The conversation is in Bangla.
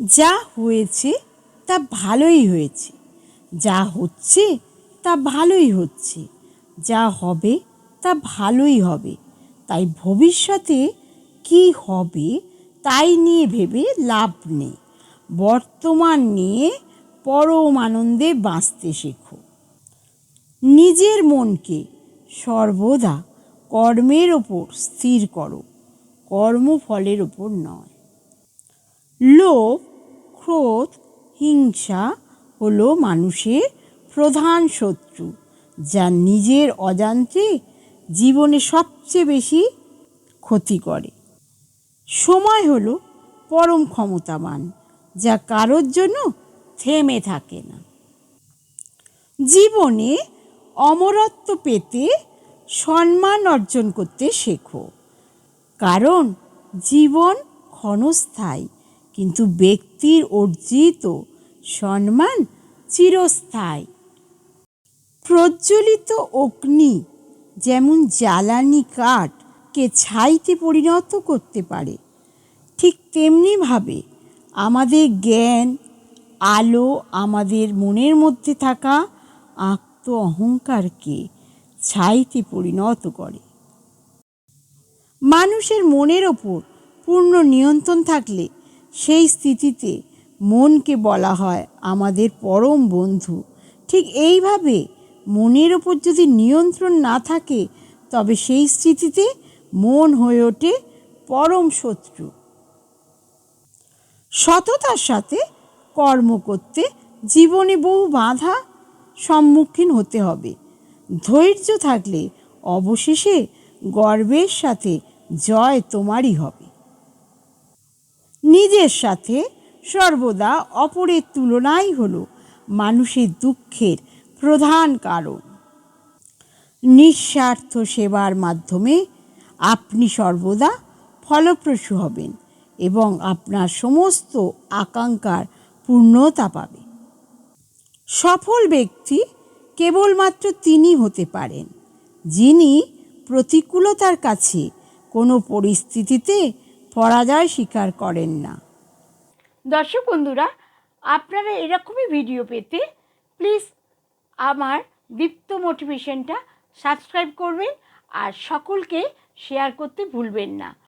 যা হয়েছে তা ভালোই হয়েছে। যা হচ্ছে তা ভালোই হচ্ছে। যা হবে তা ভালোই হবে। তাই ভবিষ্যতে কি হবে তাই নিয়ে ভেবে লাভ নেই। বর্তমান নিয়ে পরম আনন্দে বাঁচতে শেখো। নিজের মনকে সর্বদা কর্মের ওপর স্থির করো। কর্মফলের ওপর নয়। লোভ ক্রোধ, হিংসা হলো মানুষের প্রধান শত্রু, যা নিজের অজান্তে জীবনে সবচেয়ে বেশি ক্ষতি করে। সময় হলো পরম ক্ষমতাবান, যা কারোর জন্য থেমে থাকে না। জীবনে অমরত্ব পেতে সম্মান অর্জন করতে শেখো, কারণ জীবন ক্ষণস্থায়ী। কিন্তু ব্যক্তির অর্জিত সম্মান চিরস্থায়ী। প্রজ্বলিত অগ্নি যেমন জ্বালানি কাঠকে ছাইতে পরিণত করতে পারে, ঠিক তেমনিভাবে আমাদের জ্ঞান, আলো আমাদের মনের মধ্যে থাকা আত্ম অহংকারকে ছাইতে পরিণত করে। মানুষের মনের ওপর পূর্ণ নিয়ন্ত্রণ থাকলে সেই স্থিতিতে মনকে বলা হয় আমাদের পরম বন্ধু। ঠিক এইভাবে মনের ওপর যদি নিয়ন্ত্রণ না থাকে, তবে সেই স্থিতিতে মন হয়ে ওঠে পরম শত্রু। সততার সাথে কর্ম করতে জীবনে বহু বাধা সম্মুখীন হতে হবে। ধৈর্য থাকলে অবশেষে গর্বের সাথে জয় তোমারই হবে। নিজের সাথে সর্বদা অপরের তুলনাই হলো মানুষের দুঃখের প্রধান কারণ। নিঃস্বার্থ সেবার মাধ্যমে আপনি সর্বদা ফলপ্রসূ হবেন এবং আপনার সমস্ত আকাঙ্ক্ষার পূর্ণতা পাবে সফল ব্যক্তি কেবলমাত্র তিনি হতে পারেন, যিনি প্রতিকূলতার কাছে কোনো পরিস্থিতিতে পরাজয় স্বীকার করেন না। দর্শক বন্ধুরা, আপনারা এরকমই ভিডিও পেতে প্লিজ আমার দীপ্ত মোটিভেশনটা সাবস্ক্রাইব করবেন আর সকলকে শেয়ার করতে ভুলবেন না।